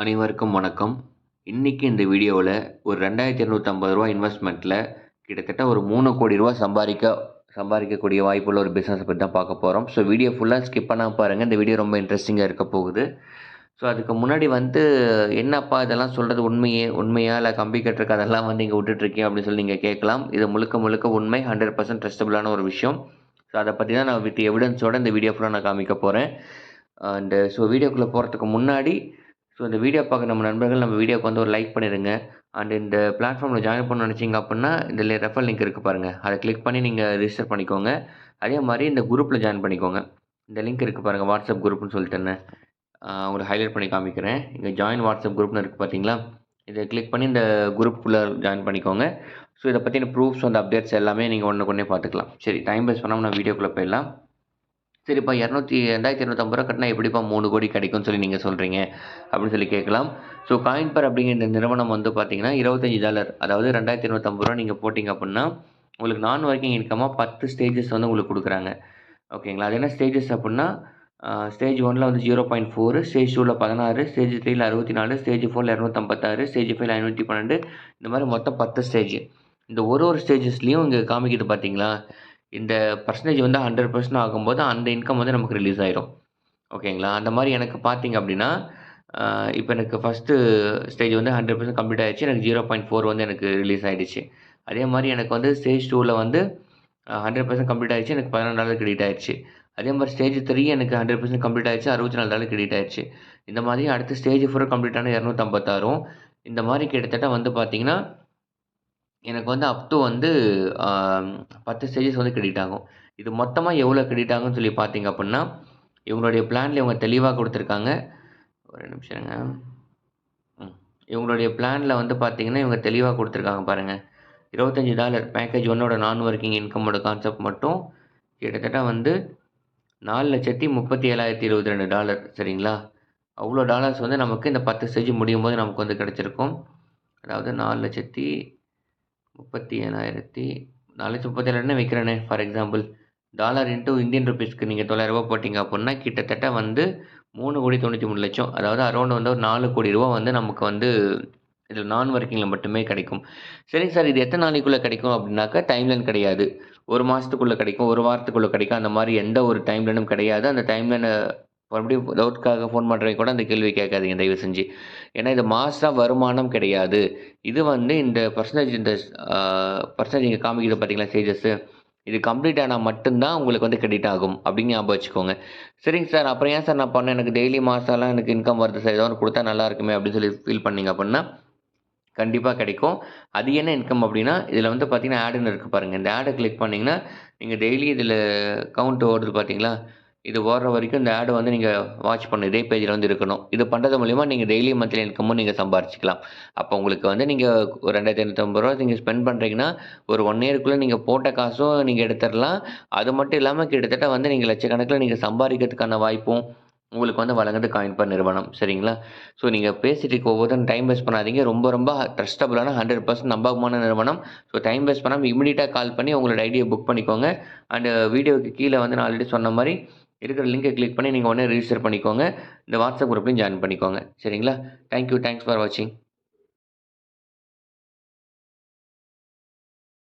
அனைவருக்கும் வணக்கம். இன்றைக்கி இந்த வீடியோவில் ஒரு ரெண்டாயிரத்தி இரநூத்தம்பது ரூபா இன்வெஸ்ட்மெண்ட்டில் கிட்டத்தட்ட ஒரு மூணு கோடி ரூபா சம்பாதிக்க சம்பாதிக்கக்கூடிய வாய்ப்புள்ள ஒரு பிஸ்னஸை பற்றி தான் பார்க்க போகிறோம் ஸோ வீடியோ ஃபுல்லாக ஸ்கிப் பண்ணால் பாருங்கள் இந்த வீடியோ ரொம்ப இன்ட்ரெஸ்டிங்காக இருக்க போகுது. ஸோ அதுக்கு முன்னாடி வந்து என்னப்பா இதெல்லாம் சொல்கிறது உண்மையே உண்மையாக இல்லை கம்பி கட்டுறக்கு அதெல்லாம் வந்து இங்கே விட்டுட்ருக்கீங்க அப்படின்னு சொல்லி நீங்கள் கேட்கலாம். இது முழுக்க முழுக்க உண்மை. ஹண்ட்ரட் பர்சன்ட் ட்ரஸ்டபுளான ஒரு விஷயம். ஸோ அதை பற்றி தான் நான் வித் எவிடன்ஸோட இந்த வீடியோ ஃபுல்லாக நான் காமிக்க போகிறேன் அண்டு ஸோ வீடியோக்குள்ளே போகிறதுக்கு முன்னாடி ஸோ இந்த வீடியோ பார்க்குற நம்ம நண்பர்கள் நம்ம வீடியோக்கு வந்து ஒரு லைக் பண்ணிடுங்க அண்ட் இந்த பிளாட்ஃபார்மில் ஜாயின் பண்ண நினச்சிங்க அப்படின்னா இதில் ரெஃபர் லிங்க் இருக்குது பாருங்கள் அதை கிளிக் பண்ணி நீங்கள் ரிஜிஸ்டர் பண்ணிக்கோங்க. அதே மாதிரி இந்த குரூப்பில் ஜாயின் பண்ணிக்கோங்க. இந்த லிங்க் இருக்குது பாருங்கள் வாட்ஸ்அப் குரூப்னு சொல்லிட்டு உங்களுக்கு ஹைலைட் பண்ணி காமிக்கிறேன். இங்கே ஜாயின் வாட்ஸ்அப் குரூப்னு இருக்குது பார்த்தீங்களா இதை கிளிக் பண்ணி இந்த குரூப்புக்குள்ளே ஜாயின் பண்ணிக்கோங்க. ஸோ இதை பற்றின ப்ரூஃப்ஸ் அந்த அப்டேட்ஸ் எல்லாமே நீங்கள் ஒன்று கொண்டே பார்த்துக்கலாம். சரி டைம் வேஸ்ட் பண்ணாமல் நான் வீடியோக்குள்ளே போயிடலாம். சரிப்பா இரநூத்தி ரெண்டாயிரத்தி இரநூத்தம்பது ரூபா கட்டினா எப்படிப்பா மூணு கோடி கிடைக்கும்னு சொல்லி நீங்கள் சொல்கிறீங்க அப்படின்னு சொல்லி கேட்கலாம். ஸோ காயின் பர் அப்படிங்கிற இந்த நிறுவனம் வந்து பார்த்தீங்கன்னா இருபத்தஞ்சி டாலர் அதாவது ரெண்டாயிரத்தி இரநூத்தம்பது ரூபா நீங்கள் போட்டிங்க அப்படின்னா உங்களுக்கு நான் ஒர்க்கிங் இன்கமாக பத்து ஸ்டேஜஸ் வந்து உங்களுக்கு கொடுக்குறாங்க. ஓகேங்களா அது என்ன ஸ்டேஜஸ் அப்படின்னா ஸ்டேஜ் ஒனில் வந்து ஜீரோ பாயிண்ட் ஃபோரு ஸ்டேஜ் டூவில் பதினாறு ஸ்டேஜ் த்ரீயில் அறுபத்தி நாலு ஸ்டேஜ் ஃபோரில் இரநூத்தம்பத்தாறு ஸ்டேஜ் ஃபைவ்ல ஐநூற்றி பன்னெண்டு இந்த மாதிரி மொத்தம் பத்து ஸ்டேஜ் இந்த ஒரு ஒரு ஸ்டேஜஸ்லேயும் இங்கே காமிக்குது பார்த்தீங்களா இந்த பர்சன்டேஜ் வந்து ஹண்ட்ரட் பர்சன்ட் ஆகும்போது அந்த இன்கம் வந்து நமக்கு ரிலீஸ் ஆகிடும் ஓகேங்களா? அந்த மாதிரி எனக்கு பார்த்தீங்க அப்படின்னா இப்போ எனக்கு ஃபஸ்ட்டு ஸ்டேஜ் வந்து ஹண்ட்ரட் பர்சன்ட் கம்ப்ளீட் ஆகிடுச்சு எனக்கு ஜீரோ பாயிண்ட் ஃபோர் வந்து எனக்கு ரிலீஸ் ஆகிடுச்சு அதே மாதிரி எனக்கு வந்து ஸ்டேஜ் டூவில் வந்து ஹண்ட்ரட் பர்சன்ட் கம்ப்ளீட் ஆகிடுச்சு எனக்கு பதினாலு டாலர் கிரெடிட் ஆகிடுச்சு அதே மாதிரி ஸ்டேஜ் த்ரீ எனக்கு ஹண்ட்ரட் பர்சன்ட் கம்ப்ளீட் ஆகிடுச்சு அறுபத்தி நாலு டாலர் கிரெடிட் ஆயிடுச்சு. இந்த மாதிரி அடுத்த ஸ்டேஜ் ஃபோர் கம்ப்ளீட் ஆன இரநூத்தம்பத்தாறும். இந்த மாதிரி கிட்டத்தட்ட வந்து பார்த்தீங்கன்னா எனக்கு வந்து அப் டு வந்து பத்து ஸ்டேஜஸ் வந்து கிரெடிட் ஆகும். இது மொத்தமாக எவ்வளோ கிரெடிட் ஆகும்னு சொல்லி பார்த்தீங்க அப்படின்னா இவங்களுடைய பிளானில் இவங்க தெளிவாக கொடுத்துருக்காங்க. ஒரு நிமிஷங்க ம். இவங்களுடைய பிளானில் வந்து பார்த்தீங்கன்னா இவங்க தெளிவாக கொடுத்துருக்காங்க பாருங்கள் இருபத்தஞ்சி டாலர் பேக்கேஜ் ஒன்னோட நான் ஒர்க்கிங் இன்கமோட கான்செப்ட் மட்டும் கிட்டத்தட்ட வந்து நாலு லட்சத்தி முப்பத்தி ஏழாயிரத்தி இருபத்தி ரெண்டு டாலர் சரிங்களா? அவ்வளோ டாலர்ஸ் வந்து நமக்கு இந்த பத்து ஸ்டேஜ் முடியும் போது நமக்கு வந்து கிடச்சிருக்கும். அதாவது நாலு லட்சத்தி முப்பத்தி ஏழாயிரத்தி நாலு முப்பத்தி ஏழாயிரம் விற்கிறேனே for example dollar into Indian ருபீஸ்க்கு நீங்கள் தொள்ளாயிரரூபா போட்டிங்க அப்படின்னா கிட்டத்தட்ட வந்து மூணு கோடி தொண்ணூற்றி மூணு லட்சம். அதாவது அரௌண்ட் வந்து ஒரு நாலு கோடி ரூபா வந்து நமக்கு வந்து இதில் நான் ஒர்க்கிங்கில் மட்டுமே கிடைக்கும். சரிங்க சார் இது எத்தனை நாளைக்குள்ளே கிடைக்கும் அப்படின்னாக்கா டைம்லைன் கிடையாது. ஒரு மாதத்துக்குள்ளே கிடைக்கும் ஒரு வாரத்துக்குள்ளே கிடைக்கும். அந்த மாதிரி எந்த ஒரு டைம்லைனும் கிடையாது. அந்த டைம்லைனை மறுபடியும் டவுட்காக ஃபோன் பண்ணுறவங்க கூட அந்த கேள்வி கேட்காதீங்க தயவு செஞ்சு ஏன்னா இது மாதம் வருமானம் கிடையாது. இது வந்து இந்த பர்சன்டேஜ் இந்த பர்சன்டேஜ் நீங்கள் காமிக்கிறது பார்த்தீங்களா ஸ்டேஜஸ்ஸு இது கம்ப்ளீட் ஆனால் மட்டும்தான் உங்களுக்கு வந்து கிரெடிட் ஆகும் அப்படின்னு ஞாபகம் வச்சுக்கோங்க. சரிங்க சார் அப்புறம் ஏன் சார் நான் பண்ணேன்? எனக்கு டெய்லி மாதம்லாம் எனக்கு இன்கம் வருது சார் ஏதாவது கொடுத்தா நல்லா இருக்குமே அப்படின்னு சொல்லி ஃபீல் பண்ணீங்க அப்படின்னா கண்டிப்பாக கிடைக்கும். அது என்ன இன்கம் அப்படின்னா இதில் வந்து பார்த்தீங்கன்னா ஆடுன்னு இருக்குது பாருங்கள் இந்த ஆடை கிளிக் பண்ணிங்கன்னா நீங்கள் டெய்லி இதில் கவுண்ட் ஓடுது பார்த்தீங்களா? இது ஓடுற வரைக்கும் இந்த ஆடு வந்து நீங்கள் வாட்ச் பண்ண. இதே பேஜில் வந்து இருக்கணும். இது பண்ணுறது மூலிமா நீங்கள் டெய்லி மந்த்லி இன்கமும் நீங்கள் சம்பாரிச்சிக்கலாம். அப்போ உங்களுக்கு வந்து நீங்கள் ஒரு ரெண்டாயிரத்தி ஐநூற்றம்பது ரூபா நீங்கள் ஸ்பெண்ட் பண்ணுறீங்கன்னா ஒரு ஒன் இயருக்குள்ளே நீங்கள் போட்ட காசும் நீங்கள் எடுத்துடலாம். அது மட்டும் இல்லாமல் கிட்டத்தட்ட வந்து நீங்கள் லட்சக்கணக்கில் நீங்கள் சம்பாதிக்கிறதுக்கான வாய்ப்பும் உங்களுக்கு வந்து வழங்குது காயின்பர் நிறுவனம். சரிங்களா? ஸோ நீங்கள் பேசிட்டு ஒவ்வொருத்தரும் டைம் வேஸ்ட் பண்ணாதீங்க. ரொம்ப ரொம்ப ட்ரஸ்டபுளான ஹண்ட்ரட் பர்சன்ட் நம்பகமான நிறுவனம். ஸோ டைம் வேஸ்ட் பண்ணாமல் இமீடியட்டாக கால் பண்ணி உங்களோட ஐடியை புக் பண்ணிக்கோங்க. அண்டு வீடியோவுக்கு கீழே வந்து நான் ஆல்ரெடி சொன்ன மாதிரி இருக்கிற லிங்கை கிளிக் பண்ணி நீங்கள் உடனே ரிஜிஸ்டர் பண்ணிக்கோங்க. இந்த வாட்ஸ்அப் குரூப்லையும் ஜாயின் பண்ணிக்கோங்க. சரிங்களா? தேங்க்யூ தேங்க்ஸ் ஃபார் வாட்சிங்